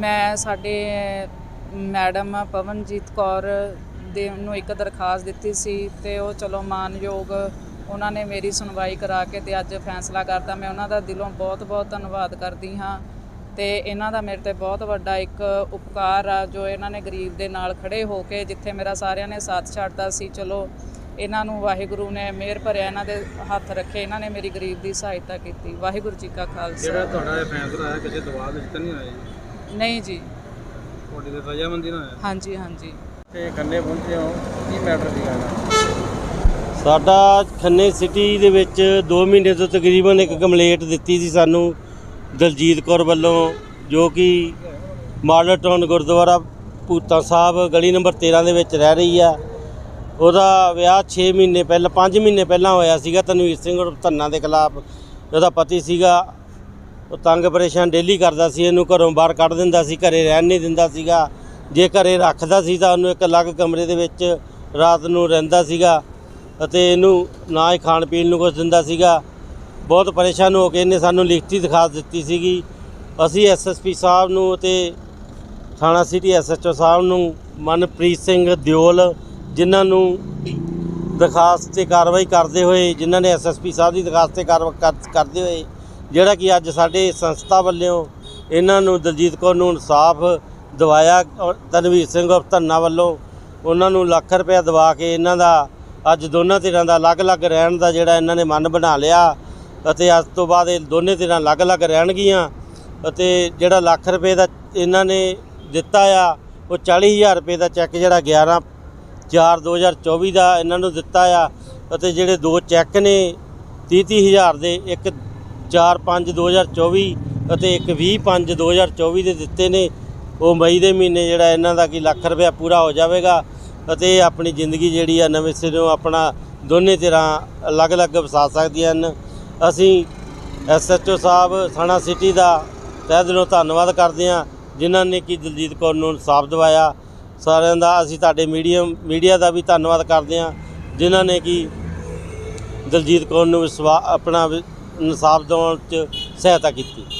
ਮੈਂ ਸਾਡੇ ਮੈਡਮ ਪਵਨਜੀਤ ਕੌਰ ਦੇ ਨੂੰ ਇੱਕ ਦਰਖਾਸਤ ਦਿੱਤੀ ਸੀ ਤੇ ਉਹ ਚਲੋ ਮਾਨਯੋਗ ਉਹਨਾਂ ਨੇ ਮੇਰੀ ਸੁਣਵਾਈ ਕਰਾ ਕੇ ਤੇ ਅੱਜ ਫੈਸਲਾ ਕਰਤਾ ਮੈਂ ਉਹਨਾਂ ਦਾ ਦਿਲੋਂ ਬਹੁਤ-ਬਹੁਤ ਧੰਨਵਾਦ ਕਰਦੀ ਹਾਂ ਤੇ ਇਹਨਾਂ ਦਾ ਮੇਰੇ ਤੇ ਬਹੁਤ ਵੱਡਾ ਇੱਕ ਉਪਕਾਰ ਆ ਜੋ ਇਹਨਾਂ ਨੇ ਗਰੀਬ ਦੇ ਨਾਲ ਖੜੇ ਹੋ ਕੇ ਜਿੱਥੇ ਮੇਰਾ ਸਾਰਿਆਂ ਨੇ ਸਾਥ ਛੱਡਦਾ ਸੀ, ਚਲੋ ਇਹਨਾਂ ਨੂੰ ਵਾਹਿਗੁਰੂ ਨੇ ਮਿਹਰ ਭਰਿਆ, ਇਹਨਾਂ ਦੇ ਹੱਥ ਰੱਖੇ, ਇਹਨਾਂ ਨੇ ਮੇਰੀ ਗਰੀਬ ਦੀ ਸਹਾਇਤਾ ਕੀਤੀ। ਵਾਹਿਗੁਰੂ ਜੀ ਕਾ ਜਿਹੜਾ ਖਾਲਸਾ ਤੁਹਾਡਾ ਇਹ ਫੈਸਲਾ ਹੈ ਕਿਸੇ ਦਬਾਅ ਵਿੱਚ ਤਾਂ ਨਹੀਂ ਹੋਇਆ ਨਹੀਂ ਜੀ। ਤੁਹਾਡੀ ਤੇ ਰਜਾਮੰਦੀ ਨਾਲ ਹੋਇਆ। ਹਾਂਜੀ ਹਾਂਜੀ। ਤੇ ਕੰਨੇ ਪਹੁੰਚੇ ਹੋ ਕੀ ਮੈਟਰ ਦੀ ਗੱਲ ਹੈ ਸਾਡਾ ਖੰਨੇ ਸਿਟੀ ਦੇ ਵਿੱਚ 2 ਮਹੀਨੇ ਤੋਂ ਤਕਰੀਬਨ ਇੱਕ ਕੰਪਲੇਂਟ ਦਿੱਤੀ ਸੀ ਸਾਨੂੰ ਦਲਜੀਤ ਕੌਰ ਵੱਲੋਂ ਜੋ ਕਿ ਮਾਡਲ ਟਾਊਨ ਗੁਰਦੁਆਰਾ ਭੂਤਾ ਸਾਹਿਬ ਗਲੀ ਨੰਬਰ 13 ਦੇ ਵਿੱਚ ਰਹਿ ਰਹੀ ਆ। ਉਹਦਾ ਵਿਆਹ 6 ਮਹੀਨੇ ਪਹਿਲਾਂ 5 ਮਹੀਨੇ ਪਹਿਲਾਂ ਹੋਇਆ ਸੀਗਾ ਤਨਵੀਰ ਸਿੰਘ ਔਰ ਧੰਨਾ ਦੇ ਖਿਲਾਫ। ਉਹਦਾ ਪਤੀ ਸੀਗਾ ਉਹ ਤੰਗ ਪਰੇਸ਼ਾਨ ਡੇਲੀ ਕਰਦਾ ਸੀ, ਇਹਨੂੰ ਘਰੋਂ ਬਾਹਰ ਕੱਢ ਦਿੰਦਾ ਸੀ, ਘਰੇ ਰਹਿਣ ਨਹੀਂ ਦਿੰਦਾ ਸੀਗਾ। ਜੇ ਘਰੇ ਰੱਖਦਾ ਸੀ ਤਾਂ ਉਹਨੂੰ ਇੱਕ ਅਲੱਗ ਕਮਰੇ ਦੇ ਵਿੱਚ ਰਾਤ ਨੂੰ ਰਹਿੰਦਾ ਸੀਗਾ ਅਤੇ ਇਹਨੂੰ ਨਾ ਹੀ ਖਾਣ ਪੀਣ ਨੂੰ ਕੁਝ ਦਿੰਦਾ ਸੀਗਾ। ਬਹੁਤ ਪਰੇਸ਼ਾਨ ਹੋ ਕੇ ਇਹਨੇ ਸਾਨੂੰ ਲਿਖਤੀ ਦਿਖਾਸ ਦਿੱਤੀ ਸੀਗੀ। ਅਸੀਂ ਐਸਐਸਪੀ ਸਾਹਿਬ ਨੂੰ ਅਤੇ ਥਾਣਾ ਸਿਟੀ ਐਸਐਚਓ ਸਾਹਿਬ ਨੂੰ ਮਨਪ੍ਰੀਤ ਸਿੰਘ ਦਿਓਲ ਜਿਨ੍ਹਾਂ ਨੂੰ ਦਰਖਾਸਤ ਤੇ ਕਾਰਵਾਈ ਕਰਦੇ ਹੋਏ, ਜਿਨ੍ਹਾਂ ਨੇ ਐਸਐਸਪੀ ਸਾਹਿਬ ਦੀ ਦਰਖਾਸਤ ਤੇ ਕਾਰਵਾਈ ਕਰ- ਕਰਦੇ ਹੋਏ ਜਿਹੜਾ ਕਿ ਅੱਜ ਸਾਡੇ ਸੰਸਥਾ ਵੱਲੋਂ ਇਹਨਾਂ ਨੂੰ ਦਲਜੀਤ ਕੌਰ ਨੂੰ ਇਨਸਾਫ ਦਿਵਾਇਆ ਔਰ ਤਨਵੀਰ ਸਿੰਘ ਔਰ ਧੰਨਾ ਵੱਲੋਂ ਉਹਨਾਂ ਨੂੰ ਲੱਖ ਰੁਪਏ ਦਵਾ ਕੇ ਇਹਨਾਂ ਦਾ ਅੱਜ ਦੋਨਾਂ ਧਿਰਾਂ ਦਾ ਅਲੱਗ-ਅਲੱਗ ਰਹਿਣ ਦਾ ਜਿਹੜਾ ਇਹਨਾਂ ਨੇ ਮਨ ਬਣਾ ਲਿਆ ਅਤੇ ਅੱਜ ਤੋਂ ਬਾਅਦ ਇਹ ਦੋਨੇ ਧਿਰਾਂ ਅਲੱਗ-ਅਲੱਗ ਰਹਿਣਗੀਆਂ ਅਤੇ ਜਿਹੜਾ ਲੱਖ ਰੁਪਏ ਦਾ ਇਹਨਾਂ ਨੇ ਦਿੱਤਾ ਆ, ਉਹ 40000 ਰੁਪਏ ਦਾ ਚੈੱਕ ਜਿਹੜਾ 11 4 2024 ਦਾ ਇਹਨਾਂ ਨੂੰ ਦਿੱਤਾ ਆ ਅਤੇ ਜਿਹੜੇ ਦੋ ਚੈੱਕ ਨੇ 30 ਹਜ਼ਾਰ ਦੇ, ਇੱਕ 4 5 2024 ਅਤੇ ਇੱਕ 20 5 2024 ਦੇ ਦਿੱਤੇ ਨੇ। ਉਹ ਮਈ ਦੇ ਮਹੀਨੇ ਜਿਹੜਾ ਇਹਨਾਂ ਦਾ ਕੀ ਲੱਖ ਰੁਪਇਆ ਪੂਰਾ ਹੋ ਜਾਵੇਗਾ ਅਤੇ ਆਪਣੀ ਜ਼ਿੰਦਗੀ ਜਿਹੜੀ ਆ ਨਵੇਂ ਸਿਰੋਂ ਆਪਣਾ ਦੋਨੇ ਧਿਰਾਂ ਅਲੱਗ-ਅਲੱਗ ਵਸਾ ਸਕਦੀਆਂ ਹਨ। ਅਸੀਂ ਐਸਐਚਓ ਸਾਹਿਬ ਥਾਣਾ ਸਿਟੀ ਦਾ ਤਹਿ ਦਿਲੋਂ ਧੰਨਵਾਦ ਕਰਦੇ ਹਾਂ, ਜਿਨ੍ਹਾਂ ਨੇ ਕਿ ਦਲਜੀਤ ਕੌਰ ਨੂੰ ਇਨਸਾਫ ਦਿਵਾਇਆ। ਸਾਰਿਆਂ ਦਾ ਅਸੀਂ ਤੁਹਾਡੇ ਮੀਡੀਅਮ, ਮੀਡੀਆ ਦਾ ਵੀ ਧੰਨਵਾਦ ਕਰਦੇ ਹਾਂ, ਜਿਨ੍ਹਾਂ ਨੇ ਕਿ ਦਲਜੀਤ ਕੌਰ ਨੂੰ ਵਿਸ਼ਵਾ, ਆਪਣਾ ਵਿ- ਇਨਸਾਫ ਦਿਵਾਉਣ 'ਚ ਸਹਾਇਤਾ ਕੀਤੀ।